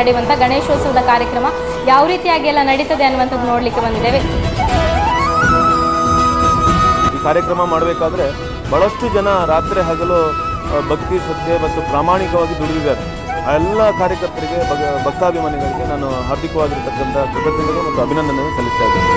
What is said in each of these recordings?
ನಡೆಯುವಂಥ ಗಣೇಶೋತ್ಸವದ ಕಾರ್ಯಕ್ರಮ ಯಾವ ರೀತಿಯಾಗಿ ಎಲ್ಲ ನಡೀತದೆ ಅನ್ನುವಂಥದ್ದು ನೋಡಲಿಕ್ಕೆ ಬಂದಿದ್ದೇವೆ. ಈ ಕಾರ್ಯಕ್ರಮ ಮಾಡಬೇಕಾದ್ರೆ ಬಹಳಷ್ಟು ಜನ ರಾತ್ರಿ ಹಗಲು ಭಕ್ತಿ ಶ್ರದ್ಧೆ ಮತ್ತು ಪ್ರಾಮಾಣಿಕವಾಗಿ ದುಡಿದಿದ್ದಾರೆ. ಆ ಎಲ್ಲ ಕಾರ್ಯಕರ್ತರಿಗೆ ಭಕ್ತಾಭಿಮಾನಿಗಳಿಗೆ ನಾನು ಹಾರ್ದಿಕವಾಗಿರ್ತಕ್ಕಂಥ ಕೃತಜ್ಞತೆಗಳು ಮತ್ತು ಅಭಿನಂದನೆಯನ್ನು ಸಲ್ಲಿಸ್ತಾ ಇದ್ದೇನೆ.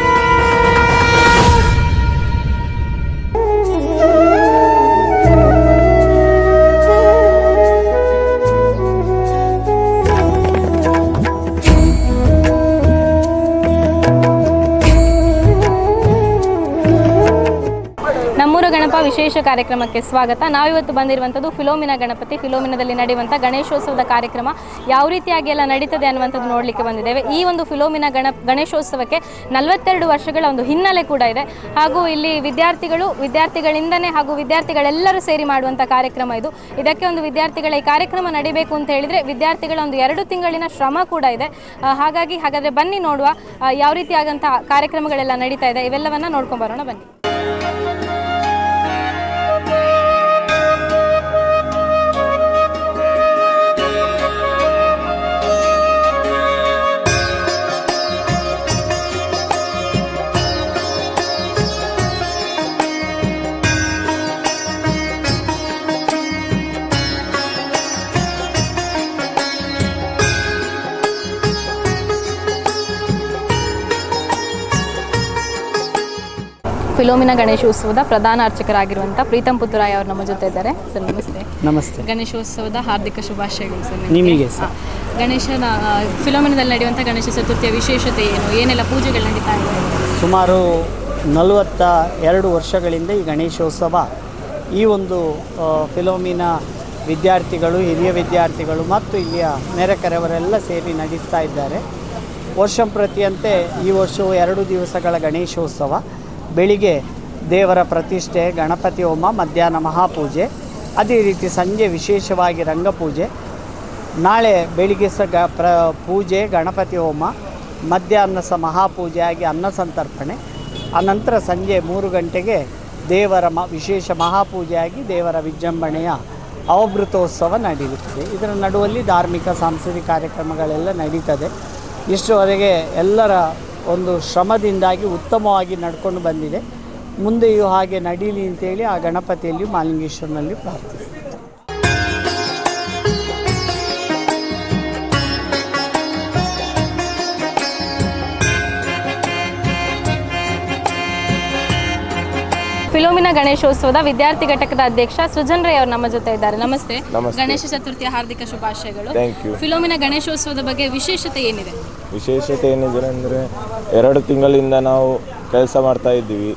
ವಿಶೇಷ ಕಾರ್ಯಕ್ರಮಕ್ಕೆ ಸ್ವಾಗತ. ನಾವಿವತ್ತು ಬಂದಿರುವಂಥದ್ದು ಫಿಲೋಮಿನ ಗಣಪತಿ, ಫಿಲೋಮಿನದಲ್ಲಿ ನಡೆಯುವಂಥ ಗಣೇಶೋತ್ಸವದ ಕಾರ್ಯಕ್ರಮ. ಯಾವ ರೀತಿಯಾಗಿ ಎಲ್ಲ ನಡೀತದೆ ಅನ್ನುವಂಥದ್ದು ನೋಡಲಿಕ್ಕೆ ಬಂದಿದ್ದೇವೆ. ಈ ಒಂದು ಫಿಲೋಮಿನ ಗಣ, ಗಣೇಶೋತ್ಸವಕ್ಕೆ ನಲವತ್ತೆರಡು ವರ್ಷಗಳ ಒಂದು ಹಿನ್ನೆಲೆ ಕೂಡ ಇದೆ. ಹಾಗೂ ಇಲ್ಲಿ ವಿದ್ಯಾರ್ಥಿಗಳು, ವಿದ್ಯಾರ್ಥಿಗಳಿಂದನೇ ಹಾಗೂ ವಿದ್ಯಾರ್ಥಿಗಳೆಲ್ಲರೂ ಸೇರಿ ಮಾಡುವಂಥ ಕಾರ್ಯಕ್ರಮ ಇದು. ಇದಕ್ಕೆ ಒಂದು ವಿದ್ಯಾರ್ಥಿಗಳ ಈ ಕಾರ್ಯಕ್ರಮ ನಡೀಬೇಕು ಅಂತ ಹೇಳಿದರೆ ವಿದ್ಯಾರ್ಥಿಗಳ ಒಂದು ಎರಡು ತಿಂಗಳಿನ ಶ್ರಮ ಕೂಡ ಇದೆ. ಹಾಗಾಗಿ ಹಾಗಾದರೆ ಬನ್ನಿ ನೋಡುವ ಯಾವ ರೀತಿಯಾದಂಥ ಕಾರ್ಯಕ್ರಮಗಳೆಲ್ಲ ನಡೀತಾ ಇದೆ. ಇವೆಲ್ಲವನ್ನು ನೋಡ್ಕೊಂಡು ಬರೋಣ. ಬನ್ನಿ. ಫಿಲೋಮಿನ ಗಣೇಶೋತ್ಸವದ ಪ್ರಧಾನ ಅರ್ಚಕರಾಗಿರುವಂಥ ಪ್ರೀತಂ ಪುತ್ತೂರಾಯ್ ಅವರು ನಮ್ಮ ಜೊತೆ ಇದ್ದಾರೆ. ಸರ್ ನಮಸ್ತೆ. ನಮಸ್ತೆ. ಗಣೇಶೋತ್ಸವದ ಹಾರ್ದಿಕ ಶುಭಾಶಯಗಳು ಸರ್ ನಿಮಗೆ. ಸರ್. ಗಣೇಶನ ಫಿಲೋಮಿನದಲ್ಲಿ ನಡೆಯುವಂಥ ಗಣೇಶ ಚತುರ್ಥಿಯ ವಿಶೇಷತೆ ಏನು? ಏನೆಲ್ಲ ಪೂಜೆಗಳು ನಡೀತಾ ಇದೆ ಸುಮಾರು ನಲವತ್ತ ಎರಡು ವರ್ಷಗಳಿಂದ ಈ ಗಣೇಶೋತ್ಸವ ಈ ಒಂದು ಫಿಲೋಮಿನಾ ಫಿಲೋಮಿನ ವಿದ್ಯಾರ್ಥಿಗಳು ಹಿರಿಯ ವಿದ್ಯಾರ್ಥಿಗಳು ಮತ್ತು ಇಲ್ಲಿಯ ನೆರೆಕರೆಯವರೆಲ್ಲ ಸೇರಿ ನಡೆಸ್ತಾ ಇದ್ದಾರೆ. ವರ್ಷಂಪ್ರತಿಯಂತೆ ಈ ವರ್ಷವು ಎರಡು ದಿವಸಗಳ ಗಣೇಶೋತ್ಸವ. ಬೆಳಿಗ್ಗೆ ದೇವರ ಪ್ರತಿಷ್ಠೆ, ಗಣಪತಿ ಹೋಮ, ಮಧ್ಯಾಹ್ನ ಮಹಾಪೂಜೆ. ಅದೇ ರೀತಿ ಸಂಜೆ ವಿಶೇಷವಾಗಿ ರಂಗಪೂಜೆ. ನಾಳೆ ಬೆಳಿಗ್ಗೆ ಸಹ ಗ ಪ್ರ ಪೂಜೆ, ಗಣಪತಿ ಹೋಮ, ಮಧ್ಯಾಹ್ನ ಸಹ ಮಹಾಪೂಜೆ ಆಗಿ ಅನ್ನ ಸಂತರ್ಪಣೆ. ಅನಂತರ ಸಂಜೆ ಮೂರು ಗಂಟೆಗೆ ದೇವರ ಮ ವಿಶೇಷ ಮಹಾಪೂಜೆಯಾಗಿ ದೇವರ ವಿಜೃಂಭಣೆಯ ಅವಭೃತೋತ್ಸವ ನಡೆಯುತ್ತದೆ ಇದರ ನಡುವಲ್ಲಿ ಧಾರ್ಮಿಕ, ಸಾಂಸ್ಕೃತಿಕ ಕಾರ್ಯಕ್ರಮಗಳೆಲ್ಲ ನಡೀತದೆ. ಇಷ್ಟುವರೆಗೆ ಎಲ್ಲರ ಒಂದು ಶ್ರಮದಿಂದಾಗಿ ಉತ್ತಮವಾಗಿ ನಡ್ಕೊಂಡು ಬಂದಿದೆ. ಮುಂದೆಯೂ ಹಾಗೆ ನಡೀಲಿ ಅಂತೇಳಿ ಆ ಗಣಪತಿಯಲ್ಲಿ ಮಾಲಿಂಗೇಶ್ವರನಲ್ಲಿ ಪ್ರಾರ್ಥಿಸ್ತೀವಿ. ಫಿಲೋಮಿನ ಗಣೇಶೋತ್ಸವದ ವಿದ್ಯಾರ್ಥಿ ಘಟಕದ ಅಧ್ಯಕ್ಷ ಸೃಜನ್ ರೈ ಅವರು ನಮ್ಮ ಜೊತೆ ಇದ್ದಾರೆ. ನಮಸ್ತೆ. ಗಣೇಶ ಚತುರ್ಥಿಯ ಹಾರ್ದಿಕ ಶುಭಾಶಯಗಳು. ಫಿಲೋಮಿನಾ ಗಣೇಶೋತ್ಸವದ ಬಗ್ಗೆ ವಿಶೇಷತೆ ಏನಿದೆ? ವಿಶೇಷತೆ ಏನಿದೆ ಅಂದರೆ ಎರಡು ತಿಂಗಳಿಂದ ನಾವು ಕೆಲಸ ಮಾಡ್ತಾ ಇದ್ದೀವಿ.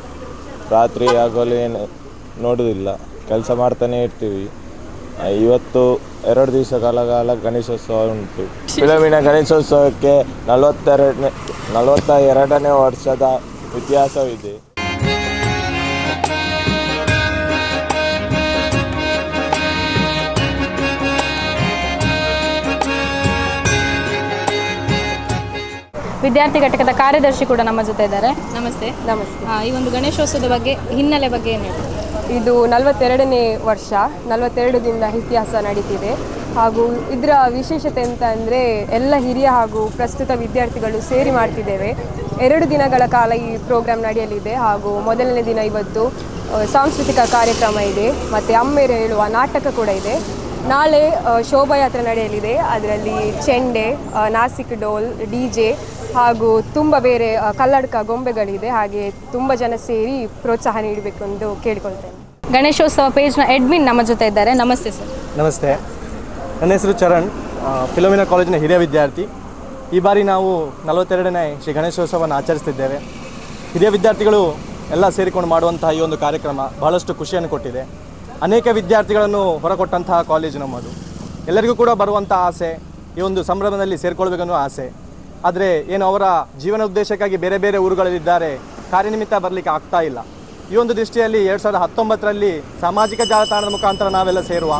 ರಾತ್ರಿ ಆಗಲೂ ಏನು ನೋಡೋದಿಲ್ಲ. ಕೆಲಸ ಮಾಡ್ತಾನೆ ಇರ್ತೀವಿ. ಇವತ್ತು ಎರಡು ದಿವಸ ಕಾಲ ಕಾಲ ಗಣೇಶೋತ್ಸವ ಉಂಟು. ಫಿಲಮಿನ ಗಣೇಶೋತ್ಸವಕ್ಕೆ ನಲವತ್ತೆರಡನೇ ನಲವತ್ತ ಎರಡನೇ ವರ್ಷದ ಇತಿಹಾಸವಿದೆ ವಿದ್ಯಾರ್ಥಿ ಘಟಕದ ಕಾರ್ಯದರ್ಶಿ ಕೂಡ ನಮ್ಮ ಜೊತೆ ಇದ್ದಾರೆ. ನಮಸ್ತೆ. ನಮಸ್ತೆ. ಈ ಒಂದು ಗಣೇಶೋತ್ಸವದ ಬಗ್ಗೆ ಹಿನ್ನೆಲೆ ಬಗ್ಗೆ ಏನು ಹೇಳಿ ಇದು ನಲವತ್ತೆರಡನೇ ವರ್ಷ ನಲವತ್ತೆರಡು ದಿನದ ಇತಿಹಾಸ ನಡೀತಿದೆ. ಹಾಗೂ ಇದರ ವಿಶೇಷತೆ ಅಂತ ಅಂದರೆ ಎಲ್ಲ ಹಿರಿಯ ಹಾಗೂ ಪ್ರಸ್ತುತ ವಿದ್ಯಾರ್ಥಿಗಳು ಸೇರಿ ಮಾಡ್ತಿದ್ದೇವೆ. ಎರಡು ದಿನಗಳ ಕಾಲ ಈ ಪ್ರೋಗ್ರಾಮ್ ನಡೆಯಲಿದೆ. ಹಾಗೂ ಮೊದಲನೇ ದಿನ ಇವತ್ತು ಆ, ಸಾಂಸ್ಕೃತಿಕ ಕಾರ್ಯಕ್ರಮ ಇದೆ. ಮತ್ತು ಅಮ್ಮೇರು ಹೇಳುವ ನಾಟಕ ಕೂಡ ಇದೆ. ನಾಳೆ ಆ, ಶೋಭಾಯಾತ್ರೆ ನಡೆಯಲಿದೆ. ಅದರಲ್ಲಿ ಚೆಂಡೆ ಆ, ನಾಸಿಕ್ ಡೋಲ್ ಡಿ ಜೆ ಹಾಗೂ ತುಂಬ ಬೇರೆ ಕಲ್ಲಡ್ಕ ಗೊಂಬೆಗಳಿದೆ. ಹಾಗೆ ತುಂಬ ಜನ ಸೇರಿ ಪ್ರೋತ್ಸಾಹ ನೀಡಬೇಕು ಎಂದು ಕೇಳಿಕೊಳ್ತೇನೆ. ಗಣೇಶೋತ್ಸವ ಪೇಜ್ನ ಎಡ್ಮಿನ್ ನಮ್ಮ ಜೊತೆ ಇದ್ದಾರೆ. ನಮಸ್ತೆ ಸರ್. ನಮಸ್ತೆ. ನನ್ನ ಹೆಸರು ಚರಣ್. ಫಿಲೋಮಿನಾ ಕಾಲೇಜಿನ ಹಿರಿಯ ವಿದ್ಯಾರ್ಥಿ. ಈ ಬಾರಿ ನಾವು ನಲವತ್ತೆರಡನೇ ಶ್ರೀ ಗಣೇಶೋತ್ಸವವನ್ನು ಆಚರಿಸ್ತಿದ್ದೇವೆ. ಹಿರಿಯ ವಿದ್ಯಾರ್ಥಿಗಳು ಎಲ್ಲ ಸೇರಿಕೊಂಡು ಮಾಡುವಂತಹ ಈ ಒಂದು ಕಾರ್ಯಕ್ರಮ ಬಹಳಷ್ಟು ಖುಷಿಯನ್ನು ಕೊಟ್ಟಿದೆ. ಅನೇಕ ವಿದ್ಯಾರ್ಥಿಗಳನ್ನು ಹೊರಕೊಟ್ಟಂತಹ ಕಾಲೇಜು ನಮ್ಮದು. ಎಲ್ಲರಿಗೂ ಕೂಡ ಬರುವಂಥ ಆಸೆ, ಈ ಒಂದು ಸಂಭ್ರಮದಲ್ಲಿ ಸೇರಿಕೊಳ್ಬೇಕನ್ನೋ ಆಸೆ. ಆದರೆ ಏನು ಅವರ ಜೀವನ ಉದ್ದೇಶಕ್ಕಾಗಿ ಬೇರೆ ಬೇರೆ ಊರುಗಳಲ್ಲಿದ್ದಾರೆ. ಕಾರ್ಯನಿಮಿತ್ತ ಬರಲಿಕ್ಕೆ ಆಗ್ತಾ ಇಲ್ಲ. ಈ ಒಂದು ದೃಷ್ಟಿಯಲ್ಲಿ ಎರಡು ಸಾವಿರದ ಹತ್ತೊಂಬತ್ತರಲ್ಲಿ ಸಾಮಾಜಿಕ ಜಾಲತಾಣದ ಮುಖಾಂತರ ನಾವೆಲ್ಲ ಸೇರುವ,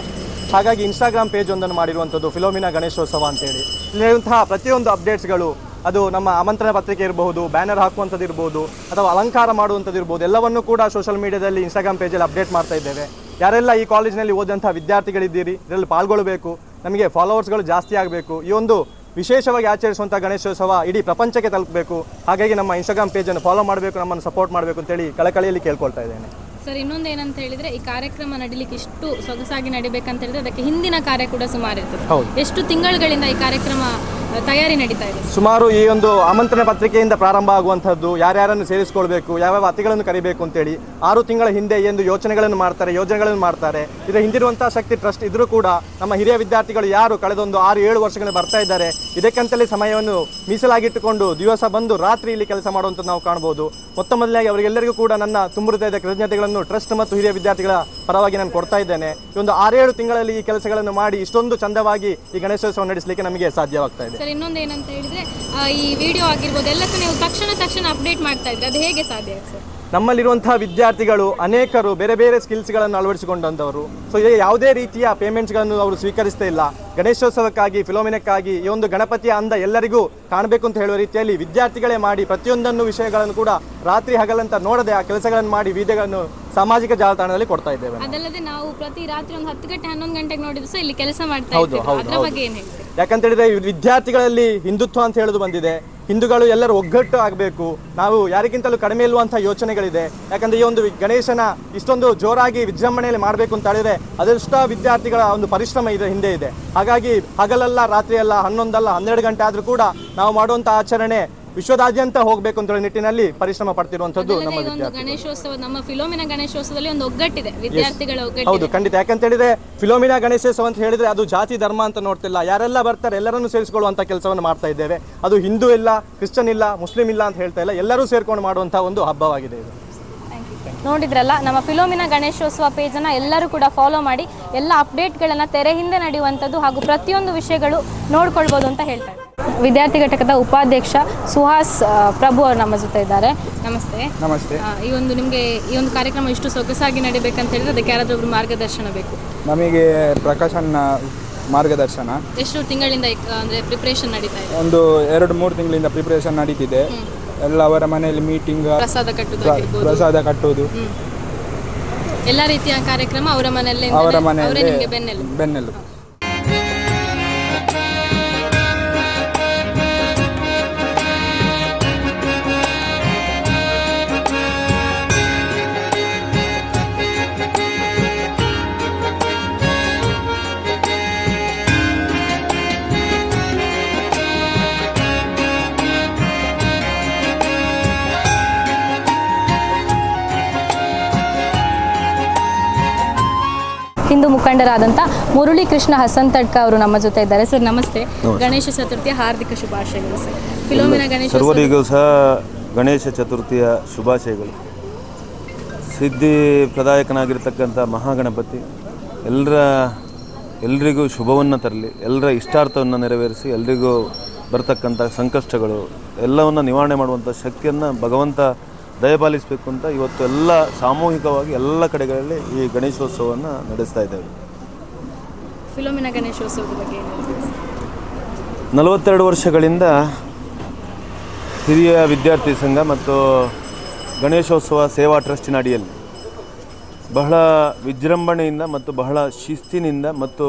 ಹಾಗಾಗಿ ಇನ್ಸ್ಟಾಗ್ರಾಮ್ ಪೇಜ್ ಒಂದನ್ನು ಮಾಡಿರುವಂಥದ್ದು ಫಿಲೋಮಿನಾ ಗಣೇಶೋತ್ಸವ ಅಂತೇಳಿ. ಇಲ್ಲಿರುವಂತಹ ಪ್ರತಿಯೊಂದು ಅಪ್ಡೇಟ್ಸ್ಗಳು ಅದು ನಮ್ಮ ಆಮಂತ್ರಣ ಪತ್ರಿಕೆ ಇರಬಹುದು ಬ್ಯಾನರ್ ಹಾಕುವಂಥದ್ದು ಇರ್ಬೋದು ಅಥವಾ ಅಲಂಕಾರ ಮಾಡುವಂಥದ್ದು ಇರ್ಬೋದು ಎಲ್ಲವನ್ನೂ ಕೂಡ ಸೋಷಿಯಲ್ ಮೀಡಿಯಾದಲ್ಲಿ ಇನ್ಸ್ಟಾಗ್ರಾಮ್ ಪೇಜಲ್ಲಿ ಅಪ್ಡೇಟ್ ಮಾಡ್ತಾ ಇದ್ದೇವೆ. ಯಾರೆಲ್ಲ ಈ ಕಾಲೇಜಿನಲ್ಲಿ ಓದಿದಂಥ ವಿದ್ಯಾರ್ಥಿಗಳಿದ್ದೀರಿ, ಇದರಲ್ಲಿ ಪಾಲ್ಗೊಳ್ಳಬೇಕು, ನಮಗೆ ಫಾಲೋವರ್ಸ್ಗಳು ಜಾಸ್ತಿ ಆಗಬೇಕು, ಈ ಒಂದು ವಿಶೇಷವಾಗಿ ಆಚರಿಸುವಂಥ ಗಣೇಶೋತ್ಸವ ಇಡೀ ಪ್ರಪಂಚಕ್ಕೆ ತಲುಪಬೇಕು. ಹಾಗಾಗಿ ನಮ್ಮ ಇನ್ಸ್ಟಾಗ್ರಾಮ್ ಪೇಜನ್ನು ಫಾಲೋ ಮಾಡಬೇಕು ನಮ್ಮನ್ನು ಸಪೋರ್ಟ್ ಮಾಡಬೇಕು ಅಂತೇಳಿ ಕಳಕಳಿಯಲ್ಲಿ ಕೇಳ್ಕೊಳ್ತಾ ಇದ್ದೇನೆ. ಸರ್ ಇನ್ನೊಂದು ಏನಂತ ಹೇಳಿದ್ರೆ ಈ ಕಾರ್ಯಕ್ರಮ ನಡೀಲಿಕ್ಕೆ ಇಷ್ಟು ಸೊಗಸಾಗಿ ನಡಿಬೇಕಂತ ಹೇಳಿದ್ರೆ ಅದಕ್ಕೆ ಹಿಂದಿನ ಕಾರ್ಯ ಕೂಡ ಸುಮಾರು ಇರ್ತದೆ ಎಷ್ಟು ತಿಂಗಳುಗಳಿಂದ ಈ ಕಾರ್ಯಕ್ರಮ ತಯಾರಿ ನಡೀತಾ ಇದೆ. ಸುಮಾರು ಈ ಒಂದು ಆಮಂತ್ರಣ ಪತ್ರಿಕೆಯಿಂದ ಪ್ರಾರಂಭ ಆಗುವಂಥದ್ದು, ಯಾರ್ಯಾರನ್ನು ಸೇರಿಸಿಕೊಳ್ಬೇಕು, ಯಾವ್ಯಾವ ಅತಿಗಳನ್ನು ಕರಿಬೇಕು ಅಂತೇಳಿ ಆರು ತಿಂಗಳ ಹಿಂದೆ ಎಂದು ಯೋಚನೆಗಳನ್ನು ಮಾಡ್ತಾರೆ, ಯೋಜನೆಗಳನ್ನು ಮಾಡ್ತಾರೆ. ಇದರ ಹಿಂದಿರುವಂತಹ ಶಕ್ತಿ ಟ್ರಸ್ಟ್ ಇದ್ರೂ ಕೂಡ ನಮ್ಮ ಹಿರಿಯ ವಿದ್ಯಾರ್ಥಿಗಳು ಯಾರು ಕಳೆದೊಂದು ಆರು, ಏಳು ವರ್ಷಗಳು ಬರ್ತಾ ಇದ್ದಾರೆ, ಇದಕ್ಕಂತಲೇ ಸಮಯವನ್ನು ಮೀಸಲಾಗಿಟ್ಟುಕೊಂಡು ದಿವಸ ಬಂದು ರಾತ್ರಿ ಇಲ್ಲಿ ಕೆಲಸ ಮಾಡುವಂಥದ್ದು ನಾವು ಕಾಣ್ಬೋದು. ಮೊತ್ತ ಮೊದಲಾಗಿ ಅವರಿಗೆಲ್ಲರಿಗೂ ಕೂಡ ನನ್ನ ತುಂಬ ಕೃತಜ್ಞತೆಗಳನ್ನು ಟ್ರಸ್ಟ್ ಮತ್ತು ಹಿರಿಯ ವಿದ್ಯಾರ್ಥಿಗಳ ಪರವಾಗಿ ನಾನು ಕೊಡ್ತಾ ಇದ್ದೇನೆ. ಈ ಒಂದು ಆರೇಳು ತಿಂಗಳಲ್ಲಿ ಈ ಕೆಲಸಗಳನ್ನು ಮಾಡಿ ಇಷ್ಟೊಂದು ಚಂದವಾಗಿ ಈ ಗಣೇಶೋತ್ಸವ ನಡೆಸಲಿಕ್ಕೆ ನಮಗೆ ಸಾಧ್ಯವಾಗ್ತಾ ಇದೆ. ಇನ್ನೊಂದು ಏನಂತ ಹೇಳಿದ್ರೆ ಈ ವಿಡಿಯೋ ಆಗಿರ್ಬೋದು, ಎಲ್ಲ ನೀವು ತಕ್ಷಣ ತಕ್ಷಣ ಅಪ್ಡೇಟ್ ಮಾಡ್ತಾ ಇದ್ರೆ ಅದು ಹೇಗೆ ಸಾಧ್ಯ ಸರ್? ನಮ್ಮಲ್ಲಿರುವಂತಹ ವಿದ್ಯಾರ್ಥಿಗಳು, ಅನೇಕರು ಬೇರೆ ಬೇರೆ ಸ್ಕಿಲ್ಸ್ಗಳನ್ನು ಅಳವಡಿಸಿಕೊಂಡಂಥವರು. ಸೊ ಯಾವುದೇ ರೀತಿಯ ಪೇಮೆಂಟ್ಸ್ಗಳನ್ನು ಅವರು ಸ್ವೀಕರಿಸ್ತಾ ಇಲ್ಲ. ಗಣೇಶೋತ್ಸವಕ್ಕಾಗಿ ಫಿಲೋಮಿನಕ್ಕಾಗಿ ಈ ಒಂದು ಗಣಪತಿಯ ಅಂದ ಎಲ್ಲರಿಗೂ ಕಾಣಬೇಕು ಅಂತ ಹೇಳುವ ರೀತಿಯಲ್ಲಿ ವಿದ್ಯಾರ್ಥಿಗಳೇ ಮಾಡಿ ಪ್ರತಿಯೊಂದನ್ನು ವಿಷಯಗಳನ್ನು ಕೂಡ ರಾತ್ರಿ ಹಗಲಂತ ನೋಡದೆ ಆ ಕೆಲಸಗಳನ್ನು ಮಾಡಿ ವಿದ್ಯೆಗಳನ್ನು ಸಾಮಾಜಿಕ ಜಾಲತಾಣದಲ್ಲಿ ಕೊಡ್ತಾ ಇದ್ದೇವೆ ಅದಲ್ಲದೆ ನಾವು ಪ್ರತಿ ರಾತ್ರಿ ಒಂದು ಹತ್ತು ಗಂಟೆ ಹನ್ನೊಂದು ಗಂಟೆಗೆ ನೋಡಿದ್ರು ಸಹ ಇಲ್ಲಿ ಕೆಲಸ ಮಾಡ್ತಾ ಹೌದು, ಇದ್ದೀವಿ ಹೌದು, ಬಗ್ಗೆ ಏನು ಹೇಳ್ತೀರಿ? ಯಾಕಂತ ಹೇಳಿದ್ರೆ ವಿದ್ಯಾರ್ಥಿಗಳಲ್ಲಿ ಹಿಂದುತ್ವ ಅಂತ ಹೇಳುದು ಬಂದಿದೆ. ಹಿಂದೂಗಳು ಎಲ್ಲರೂ ಒಗ್ಗಟ್ಟು ಆಗಬೇಕು. ನಾವು ಯಾರಿಗಿಂತಲೂ ಕಡಿಮೆ ಇಲ್ಲುವಂಥ ಯೋಚನೆಗಳಿದೆ. ಯಾಕಂದ್ರೆ ಈ ಒಂದು ಗಣೇಶನ ಇಷ್ಟೊಂದು ಜೋರಾಗಿ ವಿಜೃಂಭಣೆಯಲ್ಲಿ ಮಾಡಬೇಕು ಅಂತ ಹೇಳಿದ್ರೆ ಅದೆಷ್ಟೋ ವಿದ್ಯಾರ್ಥಿಗಳ ಒಂದು ಪರಿಶ್ರಮ ಇದೆ ಹಿಂದೆ ಇದೆ. ಹಾಗಾಗಿ ಹಗಲಲ್ಲ ರಾತ್ರಿಯಲ್ಲ ಹನ್ನೊಂದಲ್ಲ ಹನ್ನೆರಡು ಗಂಟೆ ಆದರೂ ಕೂಡ ನಾವು ಮಾಡುವಂಥ ಆಚರಣೆ ವಿಶ್ವದಾದ್ಯಂತ ಹೋಗಬೇಕು ಅಂತ ಹೇಳಿ ನಿಟ್ಟಿನಲ್ಲಿ ಪರಿಶ್ರಮ ಪಡ್ತಿರುವಂತದ್ದು ನಮ್ಮ ವಿದ್ಯಾರ್ಥಿ ಗಣೇಶೋತ್ಸವ ನಮ್ಮ ಫಿಲೋಮಿನ ಗಣೇಶೋತ್ಸವದಲ್ಲಿ ಒಂದು ಒಗ್ಗಟ್ಟಿದೆ ವಿದ್ಯಾರ್ಥಿಗಳ ಒಗ್ಗಟ್ಟು ಹೌದು ಖಂಡಿತ. ಯಾಕಂತ ಹೇಳಿದ್ರೆ ಫಿಲೋಮಿನಾ ಗಣೇಶೋತ್ಸವ ಅಂತ ಹೇಳಿದ್ರೆ ಅದು ಜಾತಿ ಧರ್ಮ ಅಂತ ನೋಡ್ತಿಲ್ಲ. ಯಾರೆಲ್ಲ ಬರ್ತಾರೆ ಎಲ್ಲರನ್ನು ಸೇರಿಸಿಕೊಳ್ಳುವಂತ ಕೆಲಸವನ್ನು ಮಾಡ್ತಾ ಇದ್ದೇವೆ. ಅದು ಹಿಂದೂ ಇಲ್ಲ ಕ್ರಿಶ್ಚಿಯನ್ ಇಲ್ಲ ಮುಸ್ಲಿಂ ಇಲ್ಲ ಅಂತ ಹೇಳ್ತಾ ಇಲ್ಲ. ಎಲ್ಲರೂ ಸೇರ್ಕೊಂಡು ಮಾಡುವಂತಹ ಒಂದು ಹಬ್ಬವಾಗಿದೆ ಇದು. ನೋಡಿದ್ರಲ್ಲ ನಮ್ಮ ಫಿಲೋಮಿನ ಗಣೇಶೋತ್ಸವ ಪೇಜನ್ನು ಎಲ್ಲರೂ ಕೂಡ ಫಾಲೋ ಮಾಡಿ ಎಲ್ಲ ಅಪ್ಡೇಟ್ಗಳನ್ನು ತೆರೆ ಹಿಂದೆ ನಡೆಯುವಂಥದ್ದು ಹಾಗೂ ಪ್ರತಿಯೊಂದು ವಿಷಯಗಳು ನೋಡ್ಕೊಳ್ಬೋದು ಅಂತ ಹೇಳ್ತಾರೆ. ವಿದ್ಯಾರ್ಥಿ ಘಟಕದ ಉಪಾಧ್ಯಕ್ಷ ಸುಹಾಸ್ ಪ್ರಭು ಅವರು ನಮ್ಮ ಜೊತೆ ಇದ್ದಾರೆ. ನಮಸ್ತೆ. ನಮಸ್ತೆ. ಈ ಒಂದು ನಿಮಗೆ ಈ ಒಂದು ಕಾರ್ಯಕ್ರಮ ಇಷ್ಟು ಸೊಗಸಾಗಿ ನಡಿಬೇಕಂತ ಹೇಳಿದ್ರೆ ಅದಕ್ಕೆ ಯಾರಾದರೂ ಒಬ್ರು ಮಾರ್ಗದರ್ಶನ ಬೇಕು. ನಮಗೆ ಪ್ರಕಾಶನ ಮಾರ್ಗದರ್ಶನ. ಎಷ್ಟು ತಿಂಗಳಿಂದ ಅಂದ್ರೆ ಪ್ರಿಪ್ರೇಷನ್ ನಡೀತಾ ಇದೆ? ಒಂದು ಎರಡು ಮೂರು ತಿಂಗಳಿಂದ ಪ್ರಿಪರೇಷನ್ ನಡೀತಿದೆ. ಎಲ್ಲ ಅವರ ಮನೆಯಲ್ಲಿ ಮೀಟಿಂಗ್ ಪ್ರಸಾದ ಕಟ್ಟುದಾಗಿರ್ಬೋದು ಪ್ರಸಾದ ಕಟ್ಟುವುದು. ಎಲ್ಲ ರೀತಿಯ ಕಾರ್ಯಕ್ರಮ ಅವರ ಮನೆಯಲ್ಲೇ ಅವರ ಮನೆಯಲ್ಲಿ ನಿಮಗೆ ಬೆನ್ನೆಲು ಮುಖಂಡರಾದಂಥ ಮುರಳಿ ಕೃಷ್ಣ ತಡ್ಕ ಅವರು ನಮ್ಮ ಜೊತೆ ಇದ್ದಾರೆ. ಸರ್ ನಮಸ್ತೆ. ಗಣೇಶ ಚತುರ್ಥಿಯ ಹಾರ್ದಿಕ ಶುಭಾಶಯಗಳು ಸರ್. ಫಿಲೋಮಿನ ಗಣೇಶ ಸರ್ವರಿಗೂ ಸಹ ಗಣೇಶ ಚತುರ್ಥಿಯ ಶುಭಾಶಯಗಳು. ಸಿದ್ಧಿ ಪ್ರದಾಯಕನಾಗಿರ್ತಕ್ಕಂಥ ಮಹಾಗಣಪತಿ ಎಲ್ಲರ ಎಲ್ರಿಗೂ ಶುಭವನ್ನು ತರಲಿ ಎಲ್ಲರ ಇಷ್ಟಾರ್ಥವನ್ನು ನೆರವೇರಿಸಿ ಎಲ್ರಿಗೂ ಬರ್ತಕ್ಕಂಥ ಸಂಕಷ್ಟಗಳು ಎಲ್ಲವನ್ನು ನಿವಾರಣೆ ಮಾಡುವಂಥ ಶಕ್ತಿಯನ್ನು ಭಗವಂತ ದಯಪಾಲಿಸಬೇಕು ಅಂತ ಇವತ್ತು ಎಲ್ಲ ಸಾಮೂಹಿಕವಾಗಿ ಎಲ್ಲ ಕಡೆಗಳಲ್ಲಿ ಈ ಗಣೇಶೋತ್ಸವವನ್ನು ನಡೆಸ್ತಾ ಇದ್ದೇವೆ. ಫಿಲೋಮಿನ ಗಣೇಶೋತ್ಸವದ ಬಗ್ಗೆ ನಲವತ್ತೆರಡು ವರ್ಷಗಳಿಂದ ಹಿರಿಯ ವಿದ್ಯಾರ್ಥಿ ಸಂಘ ಮತ್ತು ಗಣೇಶೋತ್ಸವ ಸೇವಾ ಟ್ರಸ್ಟಿನ ಅಡಿಯಲ್ಲಿ ಬಹಳ ವಿಜೃಂಭಣೆಯಿಂದ ಮತ್ತು ಬಹಳ ಶಿಸ್ತಿನಿಂದ ಮತ್ತು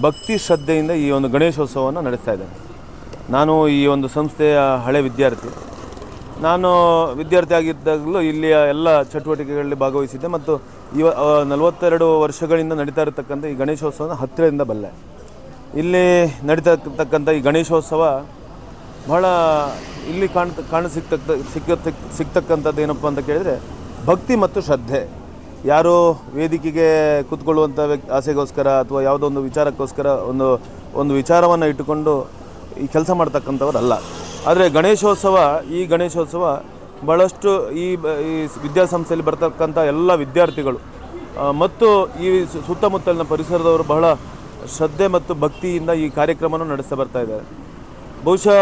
ಭಕ್ತಿ ಶ್ರದ್ಧೆಯಿಂದ ಈ ಒಂದು ಗಣೇಶೋತ್ಸವವನ್ನು ನಡೆಸ್ತಾ ಇದ್ದೇನೆ. ನಾನು ಈ ಒಂದು ಸಂಸ್ಥೆಯ ಹಳೆ ವಿದ್ಯಾರ್ಥಿ. ನಾನು ವಿದ್ಯಾರ್ಥಿ ಆಗಿದ್ದಾಗಲೂ ಇಲ್ಲಿಯ ಎಲ್ಲ ಚಟುವಟಿಕೆಗಳಲ್ಲಿ ಭಾಗವಹಿಸಿದ್ದೆ ಮತ್ತು ಇವ ನಲವತ್ತೆರಡು ವರ್ಷಗಳಿಂದ ನಡೀತಾ ಇರತಕ್ಕಂಥ ಈ ಗಣೇಶೋತ್ಸವನ ಹತ್ತಿರದಿಂದ ಬಲ್ಲೆ. ಇಲ್ಲಿ ನಡೀತಕ್ಕಂಥ ಈ ಗಣೇಶೋತ್ಸವ ಬಹಳ ಇಲ್ಲಿ ಕಾಣ್, ಕಾಣ ಸಿಕ್ತಕ್ಕ ಸಿಕ್ಕ ಸಿಕ್ತಕ್ಕಂಥದ್ದು ಏನಪ್ಪ ಅಂತ ಕೇಳಿದರೆ ಭಕ್ತಿ ಮತ್ತು ಶ್ರದ್ಧೆ. ಯಾರೋ ವೇದಿಕೆಗೆ ಕೂತ್ಕೊಳ್ಳುವಂಥ ವ್ಯಕ್ತಿ, ಆಸೆಗೋಸ್ಕರ ಅಥವಾ ಯಾವುದೋ ಒಂದು ವಿಚಾರಕ್ಕೋಸ್ಕರ ಒಂದು ಒಂದು ವಿಚಾರವನ್ನು ಇಟ್ಟುಕೊಂಡು ಈ ಕೆಲಸ ಮಾಡ್ತಕ್ಕಂಥವ್ರಲ್ಲ. ಆದರೆ ಗಣೇಶೋತ್ಸವ, ಈ ಗಣೇಶೋತ್ಸವ ಭಾಳಷ್ಟು ಈ ಈ ವಿದ್ಯಾಸಂಸ್ಥೆಯಲ್ಲಿ ಬರ್ತಕ್ಕಂಥ ಎಲ್ಲ ವಿದ್ಯಾರ್ಥಿಗಳು ಮತ್ತು ಈ ಸುತ್ತಮುತ್ತಲಿನ ಪರಿಸರದವರು ಬಹಳ ಶ್ರದ್ಧೆ ಮತ್ತು ಭಕ್ತಿಯಿಂದ ಈ ಕಾರ್ಯಕ್ರಮವನ್ನು ನಡೆಸ್ತಾ ಬರ್ತಾ ಇದ್ದಾರೆ. ಬಹುಶಃ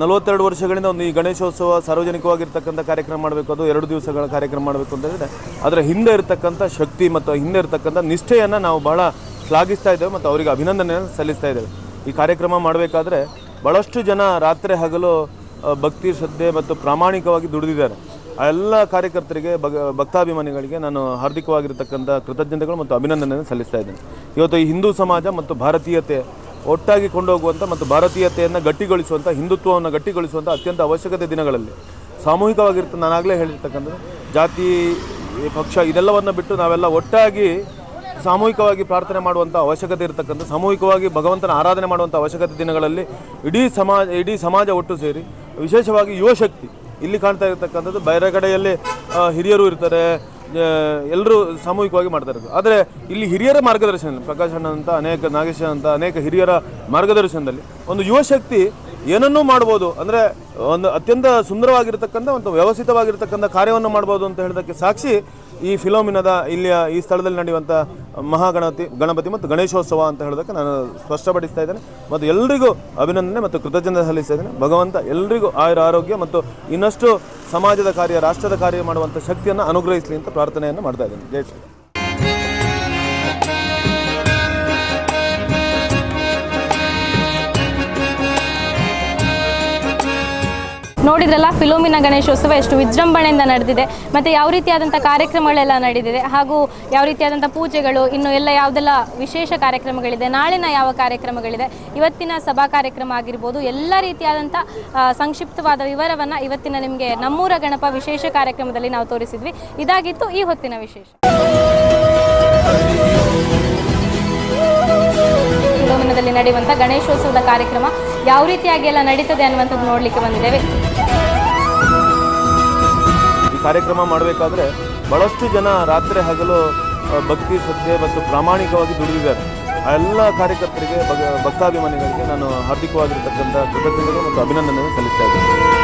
ನಲವತ್ತೆರಡು ವರ್ಷಗಳಿಂದ ಒಂದು ಈ ಗಣೇಶೋತ್ಸವ ಸಾರ್ವಜನಿಕವಾಗಿರ್ತಕ್ಕಂಥ ಕಾರ್ಯಕ್ರಮ ಮಾಡಬೇಕು, ಅದು ಎರಡು ದಿವಸಗಳ ಕಾರ್ಯಕ್ರಮ ಮಾಡಬೇಕು ಅಂತ ಹೇಳಿದರೆ, ಅದರ ಹಿಂದೆ ಇರತಕ್ಕಂಥ ಶಕ್ತಿ ಮತ್ತು ಹಿಂದೆ ಇರತಕ್ಕಂಥ ನಿಷ್ಠೆಯನ್ನು ನಾವು ಬಹಳ ಶ್ಲಾಘಿಸ್ತಾ ಇದ್ದೇವೆ ಮತ್ತು ಅವರಿಗೆ ಅಭಿನಂದನೆಯನ್ನು ಸಲ್ಲಿಸ್ತಾ ಇದ್ದೇವೆ. ಈ ಕಾರ್ಯಕ್ರಮ ಮಾಡಬೇಕಾದ್ರೆ ಭಾಳಷ್ಟು ಜನ ರಾತ್ರಿ ಹಗಲು ಭಕ್ತಿ, ಶ್ರದ್ಧೆ ಮತ್ತು ಪ್ರಾಮಾಣಿಕವಾಗಿ ದುಡಿದಿದ್ದಾರೆ. ಆ ಎಲ್ಲ ಕಾರ್ಯಕರ್ತರಿಗೆ, ಭಗ, ಭಕ್ತಾಭಿಮಾನಿಗಳಿಗೆ ನಾನು ಹಾರ್ದಿಕವಾಗಿರತಕ್ಕಂಥ ಕೃತಜ್ಞತೆಗಳು ಮತ್ತು ಅಭಿನಂದನೆಯನ್ನು ಸಲ್ಲಿಸ್ತಾ ಇದ್ದೇನೆ. ಇವತ್ತು ಈ ಹಿಂದೂ ಸಮಾಜ ಮತ್ತು ಭಾರತೀಯತೆ ಒಟ್ಟಾಗಿ ಕೊಂಡೋಗುವಂಥ ಮತ್ತು ಭಾರತೀಯತೆಯನ್ನು ಗಟ್ಟಿಗೊಳಿಸುವಂಥ, ಹಿಂದುತ್ವವನ್ನು ಗಟ್ಟಿಗೊಳಿಸುವಂಥ ಅತ್ಯಂತ ಅವಶ್ಯಕತೆ ದಿನಗಳಲ್ಲಿ. ಸಾಮೂಹಿಕವಾಗಿರ್ತ ನಾನಾಗಲೇ ಹೇಳಿರ್ತಕ್ಕಂಥದ್ದು, ಜಾತಿ, ಪಕ್ಷ ಇದೆಲ್ಲವನ್ನು ಬಿಟ್ಟು ನಾವೆಲ್ಲ ಒಟ್ಟಾಗಿ ಸಾಮೂಹಿಕವಾಗಿ ಪ್ರಾರ್ಥನೆ ಮಾಡುವಂಥ ಅವಶ್ಯಕತೆ ಇರತಕ್ಕಂಥ, ಸಾಮೂಹಿಕವಾಗಿ ಭಗವಂತನ ಆರಾಧನೆ ಮಾಡುವಂಥ ಅವಶ್ಯಕತೆ ದಿನಗಳಲ್ಲಿ ಇಡೀ ಸಮಾಜ ಇಡೀ ಸಮಾಜ ಒಟ್ಟು ಸೇರಿ ವಿಶೇಷವಾಗಿ ಯುವಶಕ್ತಿ ಇಲ್ಲಿ ಕಾಣ್ತಾ ಇರತಕ್ಕಂಥದ್ದು ಬೇರೆ ಕಡೆಯಲ್ಲಿ ಹಿರಿಯರು ಇರ್ತಾರೆ ಎಲ್ಲರೂ ಸಾಮೂಹಿಕವಾಗಿ ಮಾಡ್ತಾ ಇರೋದು. ಆದರೆ ಇಲ್ಲಿ ಹಿರಿಯರ ಮಾರ್ಗದರ್ಶನ ಪ್ರಕಾಶ್ ಅಣ್ಣ ಅಂತ ಅನೇಕ ನಾಗೇಶ್ ಅಂತ ಅನೇಕ ಹಿರಿಯರ ಮಾರ್ಗದರ್ಶನದಲ್ಲಿ ಒಂದು ಯುವಶಕ್ತಿ ಏನನ್ನೂ ಮಾಡ್ಬೋದು. ಅಂದರೆ ಒಂದು ಅತ್ಯಂತ ಸುಂದರವಾಗಿರ್ತಕ್ಕಂಥ, ಒಂದು ವ್ಯವಸ್ಥಿತವಾಗಿರ್ತಕ್ಕಂಥ ಕಾರ್ಯವನ್ನು ಮಾಡ್ಬೋದು ಅಂತ ಹೇಳೋದಕ್ಕೆ ಸಾಕ್ಷಿ ಈ ಫಿಲೋಮಿನದ ಇಲ್ಲಿಯ ಈ ಸ್ಥಳದಲ್ಲಿ ನಡೆಯುವಂಥ ಮಹಾಗಣಪತಿ, ಗಣಪತಿ ಮತ್ತು ಗಣೇಶೋತ್ಸವ ಅಂತ ಹೇಳೋದಕ್ಕೆ ನಾನು ಸ್ಪಷ್ಟಪಡಿಸ್ತಾ ಇದ್ದೇನೆ. ಮತ್ತು ಎಲ್ರಿಗೂ ಅಭಿನಂದನೆ ಮತ್ತು ಕೃತಜ್ಞತೆ ಸಲ್ಲಿಸ್ತಾ ಇದ್ದೇನೆ. ಭಗವಂತ ಎಲ್ರಿಗೂ ಆಯುರ ಆರೋಗ್ಯ ಮತ್ತು ಇನ್ನಷ್ಟು ಸಮಾಜದ ಕಾರ್ಯ, ರಾಷ್ಟ್ರದ ಕಾರ್ಯ ಮಾಡುವಂಥ ಶಕ್ತಿಯನ್ನು ಅನುಗ್ರಹಿಸಲಿ ಅಂತ ಪ್ರಾರ್ಥನೆಯನ್ನು ಮಾಡ್ತಾ ಇದ್ದೇನೆ. ಜೈ ಶ್ರೀ ನೋಡಿದ್ರಲ್ಲ ಫಿಲೋಮಿನ ಗಣೇಶೋತ್ಸವ ಎಷ್ಟು ವಿಜೃಂಭಣೆಯಿಂದ ನಡೆದಿದೆ. ಮತ್ತು ಯಾವ ರೀತಿಯಾದಂಥ ಕಾರ್ಯಕ್ರಮಗಳೆಲ್ಲ ನಡೆದಿದೆ? ಹಾಗೂ ಯಾವ ರೀತಿಯಾದಂಥ ಪೂಜೆಗಳು, ಇನ್ನು ಎಲ್ಲ ಯಾವುದೆಲ್ಲ ವಿಶೇಷ ಕಾರ್ಯಕ್ರಮಗಳಿದೆ? ನಾಳಿನ ಯಾವ ಕಾರ್ಯಕ್ರಮಗಳಿದೆ? ಇವತ್ತಿನ ಸಭಾ ಕಾರ್ಯಕ್ರಮ ಆಗಿರ್ಬೋದು, ಎಲ್ಲ ರೀತಿಯಾದಂಥ ಸಂಕ್ಷಿಪ್ತವಾದ ವಿವರವನ್ನು ಇವತ್ತಿನ ನಿಮಗೆ ನಮ್ಮೂರ ಗಣಪ ವಿಶೇಷ ಕಾರ್ಯಕ್ರಮದಲ್ಲಿ ನಾವು ತೋರಿಸಿದ್ವಿ. ಇದಾಗಿತ್ತು ಈ ಹೊತ್ತಿನ ವಿಶೇಷ. ಫಿಲೋಮಿನದಲ್ಲಿ ನಡೆಯುವಂಥ ಗಣೇಶೋತ್ಸವದ ಕಾರ್ಯಕ್ರಮ ಯಾವ ರೀತಿಯಾಗಿ ಎಲ್ಲ ನಡೀತದೆ ಅನ್ನುವಂಥದ್ದು ನೋಡಲಿಕ್ಕೆ ಬಂದಿದ್ದೇವೆ. ಈ ಕಾರ್ಯಕ್ರಮ ಮಾಡಬೇಕಾದ್ರೆ ಬಹಳಷ್ಟು ಜನ ರಾತ್ರಿ ಹಗಲು ಭಕ್ತಿ ಶ್ರದ್ಧೆ ಮತ್ತು ಪ್ರಾಮಾಣಿಕವಾಗಿ ದುಡಿದಿದ್ದಾರೆ. ಆ ಎಲ್ಲ ಕಾರ್ಯಕರ್ತರಿಗೆ ಭಕ್ತಾಭಿಮಾನಿಗಳಿಗೆ ನಾನು ಹಾರ್ದಿಕವಾಗಿರ್ತಕ್ಕಂಥ ಕೃತಜ್ಞತೆಗಳು ಮತ್ತು ಅಭಿನಂದನೆ ಸಲ್ಲಿಸ್ತಾ ಇದ್ದೇನೆ.